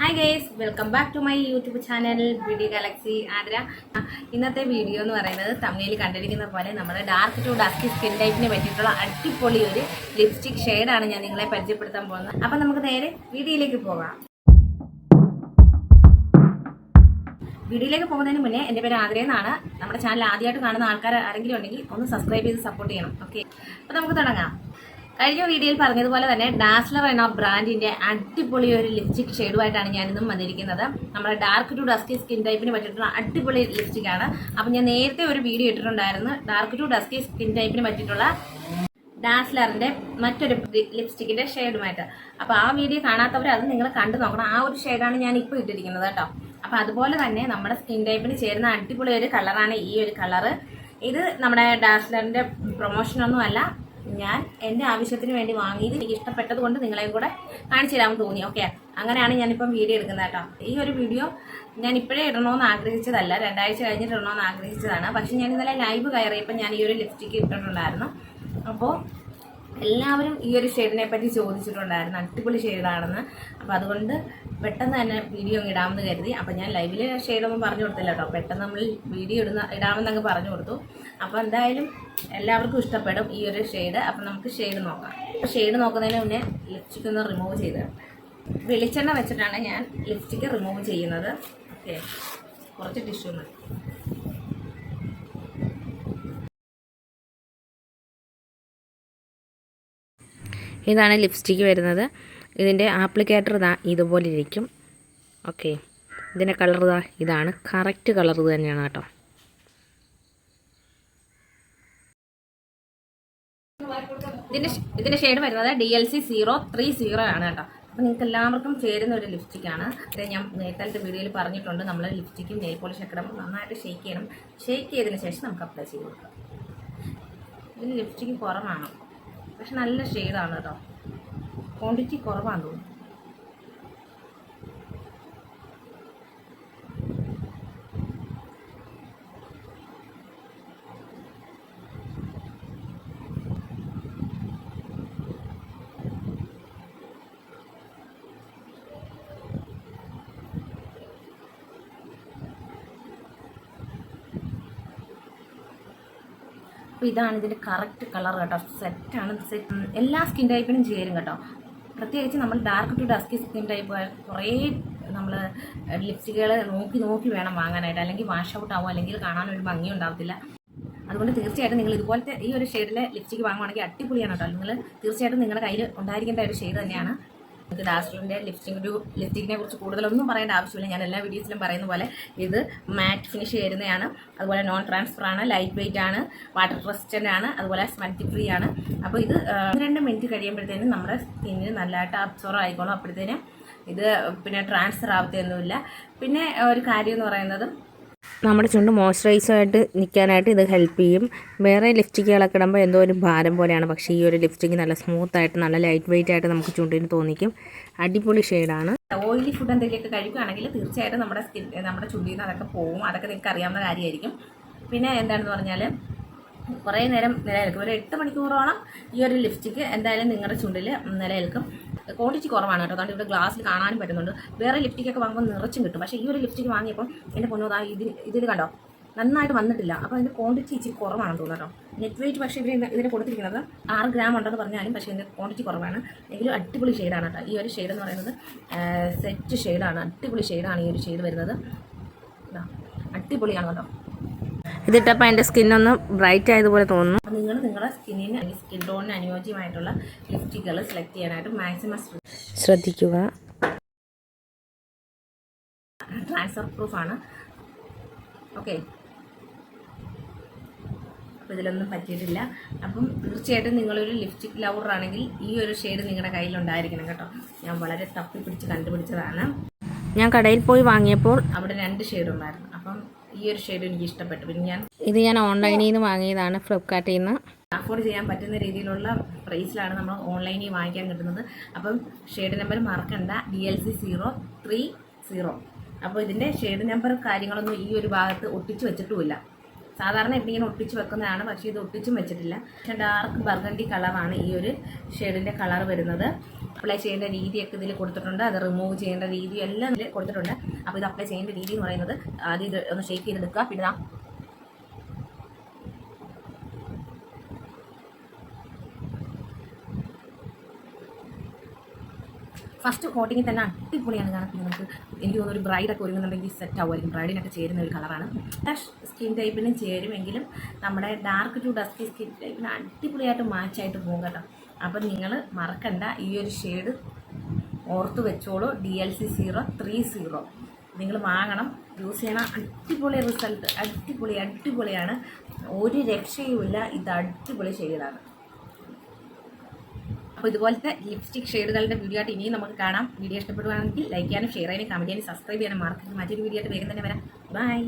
Hi guys welcome back to my YouTube channel BD galaxy Athira ഇന്നത്തെ video എന്ന് പറയുന്നത് തമിഴിൽ കണ്ടിരിക്കുന്ന പോലെ നമ്മുടെ ഡാർക്ക് ടു ഡസ്കി സ്കിൻ ടൈപ്പിനെ പറ്റിയിട്ടുള്ള അടിപൊളി ഒരു ലിപ്സ്റ്റിക് ഷെയ്ഡാണ് ഞാൻ നിങ്ങളെ പരിചയപ്പെടുത്താൻ പോകുന്നത്. അപ്പം നമുക്ക് നേരെ വീഡിയോയിലേക്ക് പോകാം. വീഡിയോയിലേക്ക് പോകുന്നതിന് മുന്നേ എന്റെ പേര് ആതിര എന്നാണ്. നമ്മുടെ ചാനൽ ആദ്യമായിട്ട് കാണുന്ന ആൾക്കാർ ആരെങ്കിലും ഉണ്ടെങ്കിൽ ഒന്ന് സബ്സ്ക്രൈബ് ചെയ്ത് സപ്പോർട്ട് ചെയ്യണം. ഓക്കെ അപ്പോൾ നമുക്ക് തുടങ്ങാം. കഴിഞ്ഞ വീഡിയോയിൽ പറഞ്ഞതുപോലെ തന്നെ ഡാസ്ലർ എന്ന ബ്രാൻഡിന്റെ അടിപൊളി ഒരു ലിപ്സ്റ്റിക് ഷെയ്ഡുമായിട്ടാണ് ഞാനിന്നും വന്നിരിക്കുന്നത്. നമ്മുടെ ഡാർക്ക് ടു ഡസ്കി സ്കിൻ ടൈപ്പിന് പറ്റിയിട്ടുള്ള അടിപൊളി ലിപ്സ്റ്റിക് ആണ്. അപ്പം ഞാൻ നേരത്തെ ഒരു വീഡിയോ ഇട്ടിട്ടുണ്ടായിരുന്നു. ഡാർക്ക് ടു ഡസ്കി സ്കിൻ ടൈപ്പിന് പറ്റിയിട്ടുള്ള ഡാസ്ലറിന്റെ മറ്റൊരു ലിപ്സ്റ്റിക്കിന്റെ ഷെയ്ഡുമായിട്ട് അപ്പൊ ആ വീഡിയോ കാണാത്തവർ അത് നിങ്ങൾ കണ്ടു നോക്കണം. ആ ഒരു ഷെയ്ഡാണ് ഞാൻ ഇപ്പോൾ ഇട്ടിരിക്കുന്നത് കേട്ടോ. അപ്പൊ അതുപോലെ തന്നെ നമ്മുടെ സ്കിൻ ടൈപ്പിന് ചേരുന്ന അടിപൊളി ഒരു കളറാണ് ഈ ഒരു കളറ് ഇത് നമ്മുടെ ഡാസ്ലറിന്റെ പ്രൊമോഷനൊന്നും അല്ല ഞാൻ എന്റെ ആവശ്യത്തിന് വേണ്ടി വാങ്ങിയത് എനിക്ക് ഇഷ്ടപ്പെട്ടത് കൊണ്ട് നിങ്ങളെയും കൂടെ കാണിച്ചു തരാമെന്ന് തോന്നി ഓക്കെ അങ്ങനെയാണ് ഞാനിപ്പം വീഡിയോ എടുക്കുന്നത് കേട്ടോ. ഈ ഒരു വീഡിയോ ഞാൻ ഇപ്പോഴേ ഇടണമെന്ന് ആഗ്രഹിച്ചതല്ല രണ്ടാഴ്ച കഴിഞ്ഞിട്ട് ഇടണമെന്ന് ആഗ്രഹിച്ചതാണ്. പക്ഷെ ഞാൻ ഇന്നലെ ലൈവ് കയറിയപ്പോൾ ഞാൻ ഈ ഒരു ലിപ്സ്റ്റിക്ക് ഇട്ടിട്ടുണ്ടായിരുന്നു. അപ്പോൾ എല്ലാവരും ഈ ഒരു ഷെയ്ഡിനെ പറ്റി ചോദിച്ചിട്ടുണ്ടായിരുന്നു. അടിപൊളി ഷെയ്ഡാണെന്ന് അപ്പോൾ അതുകൊണ്ട് പെട്ടെന്ന് തന്നെ വീഡിയോ ഇടാമെന്ന് കരുതി. അപ്പം ഞാൻ ലൈവിൽ ഒന്നും പറഞ്ഞു കൊടുത്തില്ല കേട്ടോ പെട്ടെന്ന് നമ്മൾ വീഡിയോ ഇടുന്ന ഇടാമെന്ന് അങ്ങ് പറഞ്ഞു കൊടുത്തു. അപ്പോൾ എന്തായാലും എല്ലാവർക്കും ഇഷ്ടപ്പെടും ഈ ഒരു ഷെയ്ഡ് അപ്പം നമുക്ക് ഷെയ്ഡ് നോക്കാം. ഷെയ്ഡ് നോക്കുന്നതിന് മുന്നേ ലിപ്സ്റ്റിക് ഒന്ന് റിമൂവ് ചെയ്ത് വെളിച്ചെണ്ണ വെച്ചിട്ടാണ് ഞാൻ ലിപ്സ്റ്റിക്ക് റിമൂവ് ചെയ്യുന്നത്. ഓക്കെ കുറച്ച് ടിഷ്യൂ മതി. ഇതാണ് ലിപ്സ്റ്റിക്ക് വരുന്നത്. ഇതിന്റെ ആപ്ലിക്കേറ്റർ ഇതാ ഇതുപോലെ ഇരിക്കും. ഓക്കെ ഇതിന്റെ കളർ ഇതാ ഇതാണ്. കറക്റ്റ് കളർ തന്നെയാണ് കേട്ടോ. ഇതിന്റെ ഇതിന്റെ ഷെയ്ഡ് വരുന്നത് D L C zero three zero ആണ് കേട്ടോ. അപ്പോൾ നിങ്ങൾക്ക് എല്ലാവർക്കും ചേരുന്ന ഒരു ലിപ്സ്റ്റിക്കാണ് ഇത് ഞാൻ നേരത്തെ വീഡിയോയിൽ പറഞ്ഞിട്ടുണ്ട്. നമ്മൾ ലിപ്സ്റ്റിക്കും നെയിൽ പോളിഷ് ഒക്കെ ഇടുമ്പോൾ നന്നായിട്ട് ഷെയ്ക്ക് ചെയ്യണം. ഷെയ്ക്ക് ചെയ്തതിന് ശേഷം നമുക്ക് അപ്ലൈ ചെയ്ത് കൊടുക്കാം. ഇതിന് ലിപ്സ്റ്റിക്ക് കുറവാണ്. പക്ഷെ നല്ല ഷെയ്ഡാണ് കേട്ടോ. ക്വാണ്ടിറ്റി കുറവാണ് തോന്നുന്നു. അപ്പോൾ ഇതാണ് ഇതിന്റെ കറക്റ്റ് കളർ കേട്ടോ. സെറ്റാണ് സെറ്റ് എല്ലാ സ്കിൻ ടൈപ്പിനും ചേരും കേട്ടോ. പ്രത്യേകിച്ച് നമ്മൾ dark to dusky skin type കുറേ നമ്മൾ ലിപ്സ്റ്റിക്കുകൾ നോക്കി നോക്കി വേണം വാങ്ങാനായിട്ട്. അല്ലെങ്കിൽ വാഷ് ഔട്ട് ആവും അല്ലെങ്കിൽ കാണാൻ ഒരു ഭംഗി ഉണ്ടാവത്തില്ല അതുകൊണ്ട് തീർച്ചയായിട്ടും നിങ്ങൾ ഇതുപോലത്തെ ഈ ഒരു ഷെയ്ഡിലെ ലിപ്സ്റ്റിക്ക് വാങ്ങുവാണെങ്കിൽ അടിപൊളിയാണ് കേട്ടോ. നിങ്ങൾ തീർച്ചയായിട്ടും നിങ്ങളുടെ കയ്യിൽ ഉണ്ടായിരിക്കേണ്ട ഒരു ഷെയ്ഡ് തന്നെയാണ്. നമുക്ക് ഡാസ്ലറിന്റെ ലിപ്സ്റ്റിക് ഒരു ലിപ്സ്റ്റിക്കിനെ കുറിച്ച് കൂടുതലൊന്നും പറയേണ്ട ആവശ്യമില്ല. ഞാൻ എല്ലാ വീഡിയോസിലും പറയുന്ന പോലെ ഇത് മാറ്റ് ഫിനിഷ് ചെയ്യുന്നതാണ്. അതുപോലെ നോൺ ട്രാൻസ്ഫർ ആണ് ലൈറ്റ് വെയിറ്റ് ആണ് വാട്ടർ റെസിസ്റ്റന്റ് ആണ് അതുപോലെ സ്മൽറ്റി ഫ്രീ ആണ്. അപ്പോൾ ഇത് രണ്ട് മിനിറ്റ് കഴിയുമ്പോഴത്തേനും നമ്മുടെ സ്കിന്നിന് നല്ലതായിട്ട് അബ്സോർവ് ആയിക്കോളും. അപ്പോഴത്തേനും ഇത് പിന്നെ ട്രാൻസ്ഫർ ആവത്തൊന്നുമില്ല പിന്നെ ഒരു കാര്യം എന്ന് പറയുന്നത് നമ്മുടെ ചുണ്ട് മോയ്സ്ചറൈസായിട്ട് നിൽക്കാനായിട്ട് ഇത് ഹെൽപ്പ് ചെയ്യും. വേറെ ലിപ്സ്റ്റിക്കുകളൊക്കെ ഇടുമ്പോൾ എന്തോ ഒരു ഭാരം പോലെയാണ്. പക്ഷേ ഈ ഒരു ലിപ്സ്റ്റിക്ക് നല്ല സ്മൂത്തായിട്ട് നല്ല ലൈറ്റ് വെയിറ്റ് ആയിട്ട് നമുക്ക് ചുണ്ടിന് തോന്നിക്കും. അടിപൊളി ഷെയ്ഡാണ്. ഓയിലി ഫുഡ് എന്തെങ്കിലുമൊക്കെ കഴിക്കുകയാണെങ്കിൽ തീർച്ചയായിട്ടും നമ്മുടെ സ്കിൻ നമ്മുടെ ചുണ്ടിൽ നിന്ന് അതൊക്കെ പോകും. അതൊക്കെ നിങ്ങൾക്ക് അറിയാവുന്ന കാര്യമായിരിക്കും. പിന്നെ എന്താണെന്ന് പറഞ്ഞാൽ കുറേ നേരം നിലനിൽക്കും. ഒരു എട്ട് മണിക്കൂറോളം ഈ ഒരു ലിപ്സ്റ്റിക്ക് എന്തായാലും നിങ്ങളുടെ ചുണ്ടിൽ നിലനിൽക്കും. ക്വാണ്ടിറ്റി കുറവാണ് കേട്ടോ. കാരണം ഇവിടെ ഗ്ലാസ്സിൽ കാണാനും പറ്റുന്നുണ്ട്. വേറെ ലിപ്സ്റ്റിക്കൊക്കെ വാങ്ങുമ്പോൾ നിറച്ചും കിട്ടും. പക്ഷേ ഈ ഒരു ലിപ്സ്റ്റിക്ക് വാങ്ങിയപ്പോൾ എന്റെ പൊന്നോതാ ഇതിൽ ഇതിൽ കണ്ടോ നന്നായിട്ട് വന്നിട്ടില്ല. അപ്പോൾ അതിന്റെ ക്വാണ്ടിറ്റി ഇച്ചിരി കുറവാണെന്ന് തോന്നുന്നു കേട്ടോ. നെറ്റ് വെയിറ്റ് പക്ഷേ ഇവർ ഇതിന് കൊടുത്തിരിക്കുന്നത് ആറ് ഗ്രാം ഉണ്ടെന്ന് പറഞ്ഞാലും പക്ഷേ ഇതിന്റെ ക്വാണ്ടിറ്റി കുറവാണ്. എങ്കിലും അടിപൊളി ഷെയ്ഡാണ് കേട്ടോ. ഈ ഒരു ഷെയ്ഡ് എന്ന് പറയുന്നത് സെറ്റ് ഷെയ്ഡാണ് അടിപൊളി ഷെയ്ഡാണ് ഈ ഒരു ഷെയ്ഡ് വരുന്നത്. അടിപൊളിയാണ് കേട്ടോ. ഇതിട്ടപ്പോൾ എന്റെ സ്കിന്നൊന്ന് ബ്രൈറ്റ് ആയതുപോലെ തോന്നുന്നു. നിങ്ങൾ നിങ്ങളുടെ സ്കിന്നിന് സ്കിൻ ടോണിന് അനുയോജ്യമായിട്ടുള്ള ലിപ്സ്റ്റിക്കുകൾ സെലക്ട് ചെയ്യാനായിട്ട് മാക്സിമം ശ്രദ്ധിക്കുക. ട്രാൻസ്ഫർ പ്രൂഫാണ് ഓക്കെ അപ്പോൾ ഇതിലൊന്നും പറ്റിയിട്ടില്ല. അപ്പം തീർച്ചയായിട്ടും നിങ്ങളൊരു ലിപ്സ്റ്റിക് ലവർ ആണെങ്കിൽ ഈ ഒരു ഷെയ്ഡ് നിങ്ങളുടെ കയ്യിലുണ്ടായിരിക്കണം കേട്ടോ. ഞാൻ വളരെ തപ്പി പിടിച്ച് കണ്ടുപിടിച്ചതാണ്. ഞാൻ കടയിൽ പോയി വാങ്ങിയപ്പോൾ അവിടെ രണ്ട് ഷെയ്ഡ് ഉണ്ടായിരുന്നു. അപ്പം ഈ ഒരു ഷെയ്ഡ് എനിക്ക് ഇഷ്ടപ്പെട്ടു. പിന്നെ ഞാൻ ഇത് ഞാൻ ഓൺലൈനിൽ നിന്ന് വാങ്ങിയതാണ് ഫ്ലിപ്കാർട്ടിൽ നിന്ന് അഫോർഡ് ചെയ്യാൻ പറ്റുന്ന രീതിയിലുള്ള പ്രൈസിലാണ് നമ്മൾ ഓൺലൈനിൽ വാങ്ങിക്കാൻ കിട്ടുന്നത്. അപ്പം ഷെയ്ഡ് നമ്പർ മറക്കണ്ട. D L C zero three zero അപ്പോൾ ഇതിന്റെ ഷെയ്ഡ് നമ്പർ കാര്യങ്ങളൊന്നും ഈ ഒരു ഭാഗത്ത് ഒട്ടിച്ച് വെച്ചിട്ടുമില്ല. സാധാരണ ഇതിങ്ങനെ ഇങ്ങനെ ഒട്ടിച്ച് വെക്കുന്നതാണ് പക്ഷേ ഇത് ഒട്ടിച്ചും വെച്ചിട്ടില്ല. പക്ഷേ ഡാർക്ക് ബർഗണ്ടി കളറാണ് ഈ ഒരു ഷെയ്ഡിന്റെ കളർ വരുന്നത്. അപ്ലൈ ചെയ്യേണ്ട രീതിയൊക്കെ ഇതിൽ കൊടുത്തിട്ടുണ്ട്. അത് റിമൂവ് ചെയ്യേണ്ട രീതി എല്ലാം ഇതിൽ കൊടുത്തിട്ടുണ്ട്. അപ്പോൾ ഇത് അപ്ലൈ ചെയ്യേണ്ട രീതി എന്ന് പറയുന്നത് ആദ്യം ഇത് ഒന്ന് ഷേക്ക് ചെയ്തെടുക്കുക പിന്നെ ദാ ഫസ്റ്റ് കോട്ടിങ്ങിൽ തന്നെ അടിപൊളിയാണ് കാരണം പിന്നെ നമുക്ക് എനിക്ക് തോന്നുന്നു ഒരു ബ്രൈഡൊക്കെ ഒരുങ്ങുന്നുണ്ടെങ്കിൽ സെറ്റ് ആവുമായിരിക്കും. ബ്രൈഡിനൊക്കെ ചേരുന്ന ഒരു കളറാണ് സ്കിൻ ടൈപ്പിനും ചേരുമെങ്കിലും നമ്മുടെ ഡാർക്ക് ടു ഡസ്റ്റി സ്കിൻ ടൈപ്പിന് അടിപൊളിയായിട്ട് മാച്ചായിട്ട് പോകും കേട്ടോ. അപ്പം നിങ്ങൾ മറക്കണ്ട ഈ ഒരു ഷെയ്ഡ് ഓർത്ത് വെച്ചോളൂ. D L C zero three zero നിങ്ങൾ വാങ്ങണം. യൂസ് ചെയ്യണം. അടിപൊളി റിസൾട്ട് അടിപൊളി അടിപൊളിയാണ്. ഒരു രക്ഷയുമില്ല. ഇത് അടിപൊളി ഷെയ്ഡാണ്. അപ്പോൾ ഇതുപോലത്തെ ലിപ്സ്റ്റിക് ഷെയ്ഡുകളുടെ വീഡിയോ ആയിട്ട് ഇനിയും നമുക്ക് കാണാം. വീഡിയോ ഇഷ്ടപ്പെടുകയാണെങ്കിൽ ലൈക്ക് ചെയ്യാനും ഷെയർ ചെയ്യാനും കമന്റ് ചെയ്യാനും സബ്സ്ക്രൈബ് ചെയ്യാനും മാർക്കറ്റ് മറ്റൊരു വീഡിയോ ആയിട്ട് വേഗം തന്നെ വരാം. ബൈ